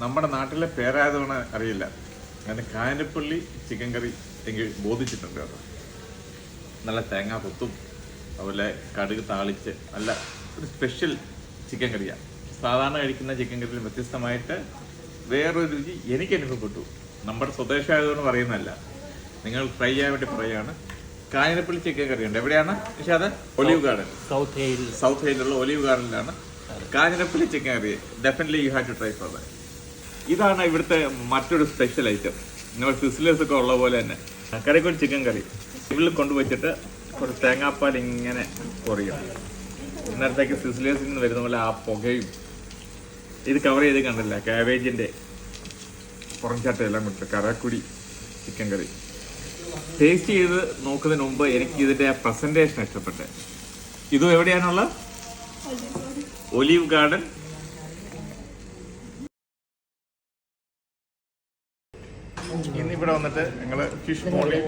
നമ്മുടെ നാട്ടിലെ പേരായതുകൊണ്ട് അറിയില്ല. അങ്ങനെ കായനപ്പള്ളി ചിക്കൻ കറി എനിക്ക് ബോധിച്ചിട്ടുണ്ട് കേട്ടോ. നല്ല തേങ്ങാ കൊത്തും അതുപോലെ കടുക് താളിച്ച് നല്ല ഒരു സ്പെഷ്യൽ ചിക്കൻ കറിയാണ് സാധാരണ കഴിക്കുന്ന ചിക്കൻ കറിയിൽ വ്യത്യസ്തമായിട്ട് വേറൊരു രുചി എനിക്ക് അനുഭവപ്പെട്ടു. നമ്മുടെ സ്വദേശമായതുകൊണ്ട് പറയുന്നതല്ല. നിങ്ങൾ ട്രൈ ചെയ്യാൻ വേണ്ടി പറയുകയാണ്. കായനപ്പള്ളി ചിക്കൻ കറി ഉണ്ട്. എവിടെയാണ് പക്ഷേ അത് ഒലിവ് ഗാർഡൻ സൗത്ത് സൗത്ത് സൈഡിലുള്ള olive ഗാർഡനിലാണ് Kanjirappally chicken curry definitely you have to try for that ഇതാണ് ഇവിടുത്തെ മറ്റൊരു സ്പെഷ്യൽ ഐറ്റം നമ്മൾ സിസിലേഴ്സ് ഒക്കെ ഉള്ള പോലെ തന്നെ. കറിക്കൊരു ചിക്കൻ കറി ഇവിടെ കൊണ്ടുവച്ചിട്ട് ഒരു തേങ്ങാപ്പാൽ ഇങ്ങനെ കുറയും ഇന്നലത്തേക്ക് സിസിലേഴ്സിൽ നിന്ന് വരുന്ന പോലെ ആ പുകയും ഇത് കവർ ചെയ്ത് കണ്ടില്ല? കാബേജിന്റെ പുറംചാട്ടം എല്ലാം കൊടുത്ത് കറാക്കുടി ചിക്കൻ കറി ടേസ്റ്റ് ചെയ്ത് നോക്കുന്നതിന് മുമ്പ് എനിക്ക് ഇതിന്റെ പ്രസന്റേഷൻ ഇഷ്ടപ്പെട്ടെ. ഇതും എവിടെയാണുള്ളത്? ഒലീവ് ഗാർഡൻ ഇന്ന് ഇവിടെ വന്നിട്ട് ഞങ്ങൾ ഫിഷ് മോളി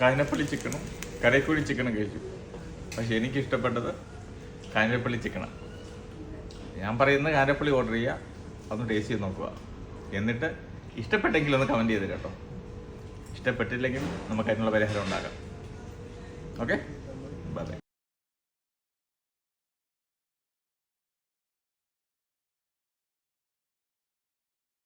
കാനപ്പള്ളി ചിക്കനും കരക്കുഴി ചിക്കനും കഴിച്ചു. പക്ഷെ എനിക്ക് ഇഷ്ടപ്പെട്ടത് കാനപ്പള്ളി ചിക്കനാണ് ഞാൻ പറയുന്നത് കാനപ്പള്ളി ഓർഡർ ചെയ്യുക അതൊന്ന് ടേസ്റ്റ് ചെയ്ത് നോക്കുക. എന്നിട്ട് ഇഷ്ടപ്പെട്ടെങ്കിൽ ഒന്ന് കമന്റ് ചെയ്ത് കേട്ടോ ഇഷ്ടപ്പെട്ടില്ലെങ്കിൽ നമുക്ക് അതിനുള്ള പരിഹാരം ഉണ്ടാക്കാം. ഓക്കെ